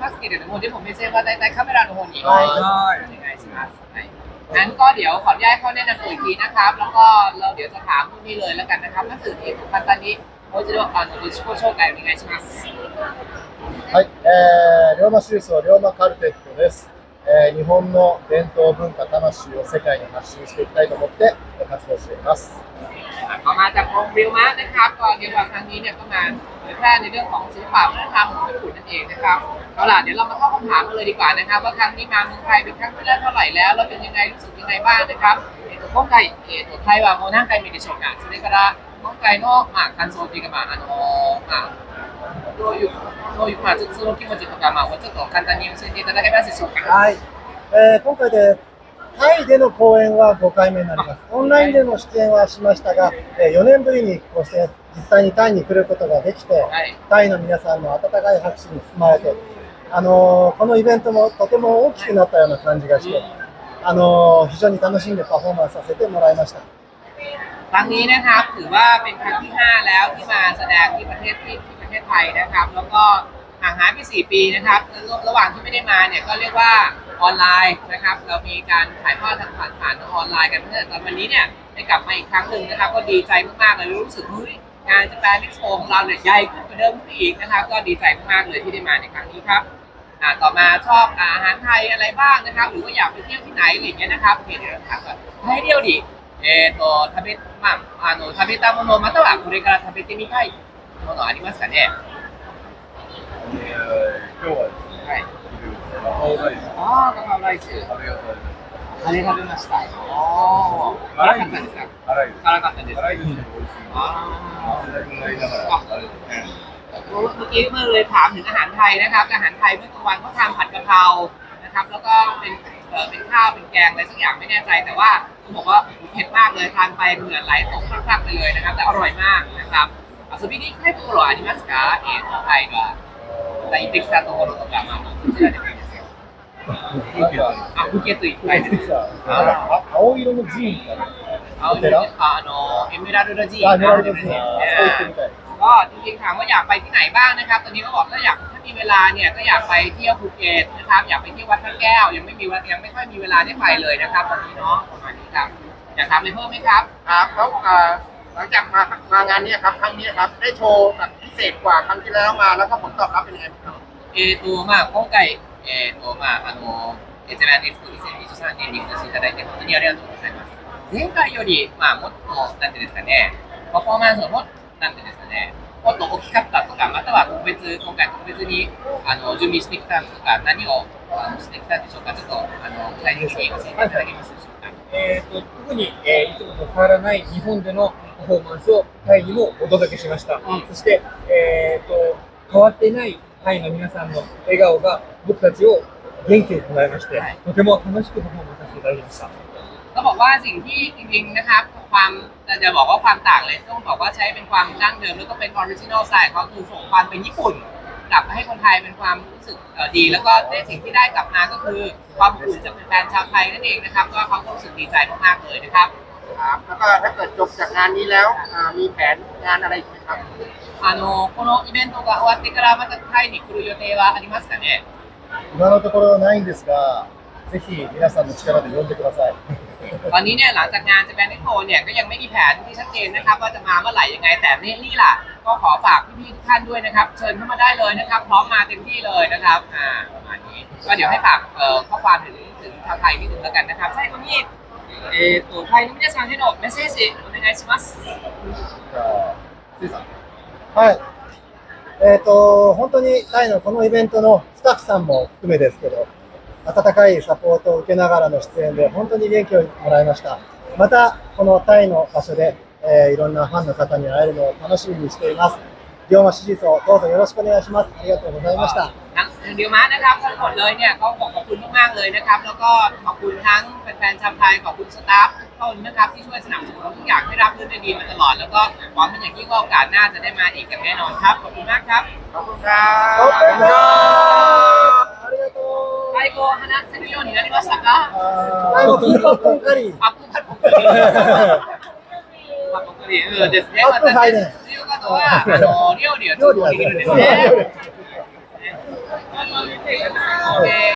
マスクれども、でも目線は大体カメラの方にお願いします。はい。งั้นก็เดี๋ยวขออนุญาตเขาแนะนำตัวอีกทีนะครับ แล้วก็เราเดี๋ยวจะถามพวกนี้เลยแล้วกันนะครับหนักสื่อที่พันตอนนี้โอจิโร่อ่านโอจิโกโชกายお願いしますはい、えー、龍馬修装龍馬カルテットです、えー日本の伝統文化魂を世界に発信していきたいと思って活動しています。ก็มาจากกองเรียวมะนะครับก็เรียกว่าครั้งนี้เนี่ยก็มาเผยแพร่ในเรื่องของศิลปะวัฒนธรรม นนั่นเองนะครับเอาล่ะเดี๋ยวเรามาเข้าคำถามกันเลยดีกว่านะครับ ว่าครั้งนี้มาเมืองไทยเป็นครั้งที่แรกเท่าไหร่แล้วแล้วเป็นยังไงรู้สึกยังไงบ้างนะครับえっと今回えっとタイはもう何回目でしょうかそれから今回のまあ感想というかまああのまあどういうどういうまあその気持ちとかまあちょっと簡単に教えていただけますでしょうかはい、えー今回で タイでの公演は5回目になります。オンラインでの出演はしましたが、え4年ぶりにこうして実際にタイに来ることができて、はいタイの皆さんの温かい拍手に包まれて、あのーこのイベントもとても大きくなったような感じがして、あのー非常に楽しんでパフォーマンスさせてもらいました。 ครั้งนี้นะครับถือว่าเป็นครั้งที่ 5 แล้วที่มาแสดงที่ประเทศที่ที่ประเทศไทยนะครับ แล้วก็ห่างหายไป 4 ปีนะครับระระหว่างที่ไม่ได้มาเนี่ยก็เรียกว่า ออนไลน์นะครับ เรามีการถ่ายทอดทางผ่านผ่านออนไลน์กันเพื่อตอนวันนี้เนี่ยได้กลับมาอีกครั้งหนึ่งนะครับ ก็ดีใจมากๆเลยรู้สึกเฮ้ยงานจะแปลนิสโของเราเนี่ยใหญ่ขึ้นไปเดิมอีกนะครับ ก็ดีใจมากๆเลยที่ได้มาในครั้งนี้ครับต่อมาชอบอาหารไทยอะไรบ้างนะครับ หรือว่าอยากไปเที่ยวที่ไหนอะไรเงี้ยนะครับเห็นแล้วถามก่อนให้เที่ยวดิเอโตทาเบตมัมอ่าโนทาเบตามโนมาตะวะคุเรกาทาเบตมิไคโมโนอาริมัสกันเนี่ย ライス。食べようと思います。あれ食べました。おお。辛かったですか。辛いです。辛かったです。辛いですけど美味しい。あ汗だくになりながら食べてね。あ。เมื่อกี้เมื่อเลยถามถึงอาหารไทยนะครับ อาหารไทยเมื่อกลางวันเขาทำผัดกะเพรานะครับ แล้วก็เป็นเอ่อเป็นข้าวเป็นแกงอะไรสักอย่างไม่แน่ใจ แต่ว่าเขาบอกว่าเผ็ดมากเลยทานไปเหงื่อไหลตกพรักๆไปเลยนะครับ แต่อร่อยมากนะครับ遊びに行きたいところはありますかえーとタイはまた行ってきたところとか、まあ、こちらでもいいですよ。 あ、プーケット行きたいです。なんかあ青色のジーンかなเอาเดี๋ยวอ่าโนเอเมราルドจี あエメラルドジーンあそこ行ってみたい ก็จริงๆถามว่าอยากไปที่ไหนบ้างนะครับ ตอนนี้ก็บอกถ้าอยากถ้ามีเวลาเนี่ยก็อยากไปเที่ยวภูเก็ตนะครับ อยากไปเที่ยววัดพระแก้ว ยังไม่มียังไม่ค่อยมีเวลาได้ไปเลยนะครับตอนนี้เนาะประมาณนี้ครับ อยากทำอะไรเพิ่มไหมครับ ครับแล้วเอ่อหลังจากมามางานเนี้ครับครั้งนี้ครับได้โชว์แบบพิเศษกว่าครั้งที่แล้วมาแล้วก็ผลตอบรับเป็นยังไงบ้างครับ えーとまあ、今回、 えーとまあ、あのエゼラネスク2023年にお越しいただいて本当にありがとうございます。前回より、まあ、もっと、なんていうんですかね、パフォーマンスをも、なんていうんですかね、もっと大きかったとか、または特別、今回特別にあの準備してきたとか、何をあのしてきたんでしょうか、ちょっとあの具体的に教えていただけますでしょうか。えー、と特に、えーいつもと変わらない日本でのパフォーマンスをタイにもお届けしました、うんそして、えー、と変わっていないタイの皆さんの笑顔が僕たちを元気にもらいまして、はいとても楽しくパフォーマンスさせていただきました ก็บอกว่าสิ่งที่จริงๆนะครับ ความจะจะบอกว่าความต่างเลยต้องบอกว่าใช้เป็นความดั้งเดิมแล้วก็เป็นออริจินอลสไตล์เขาคือส่งความเป็นญี่ปุ่น กลับมาให้คนไทยเป็นความรู้สึกเอ่อดี แล้วก็ได้สิ่งที่ได้กลับมาก็คือความอบอุ่นจากแฟนๆชาวไทยนั่นเองนะครับ ก็เขาก็รู้สึกดีใจมากๆเลยนะครับ ครับแล้วก็ถ้าเกิดจบจากงานนี้แล้วอ่ามีแผนงานอะไรอีกไหมครับ あのこのイベントが終わってからまたタイに来る予定はありますかね 今のところはないんですがぜひ皆さんの力で呼んでください ตอนนี้เนี่ยหลังจากงานจะแบนนิโคเนี่ยก็ยังไม่มีแผนที่ชัดเจนนะครับ ว่าจะมาเมื่อไหร่ยังไงแต่นี่นี่ล่ะ ก็ขอฝากพี่ๆทุกท่านด้วยนะครับ เชิญเข้ามาได้เลยนะครับ พร้อมมาเต็มที่เลยนะครับอ่าประมาณนี้ก็เดี๋ยวให้ฝากเอ่อข้อความถึงถึงชาวไทยนิดนึงแล้วกันนะครับใช่ตรงนี้えーとタイの皆さんへのメッセージお願いします。じゃあせいさんはい。 えっ、と、本当にタイのこのイベントのスタッフさんも含めですけど、温かいサポートを受けながらの出演で本当に元気をもらいました。また、このタイの場所で、えーいろんなファンの方に会えるのを楽しみにしています。龍馬シリーどうぞよろしくお願いしますありがとうございましたเดียวมานะครับทั้งหมดเลยเนี่ยก็บอขอบคุณมากๆเลยนะครับ แล้วก็ขอบคุณทั้งแฟนๆชาวไทยขอบคุณสตาฟต้นนะครับที่ช่วยสนับสนุนทุกอย่างให้รับเรื่อดีมาตลอด แล้วก็หวังเป็นอย่างยิ่งว่าโอกาสหน้าจะได้มาอีกอย่างแน่นอนครับขอบคุณมากครับขอบคุณครับありがとうไทโกฮานะเซนิโยนินาริมาสกะ最後ピーパッポンカリーอัพพัดผมเลยครับผมเลยเออเดสเน่アップハイネンとは、あの、料理はち理できるんですね。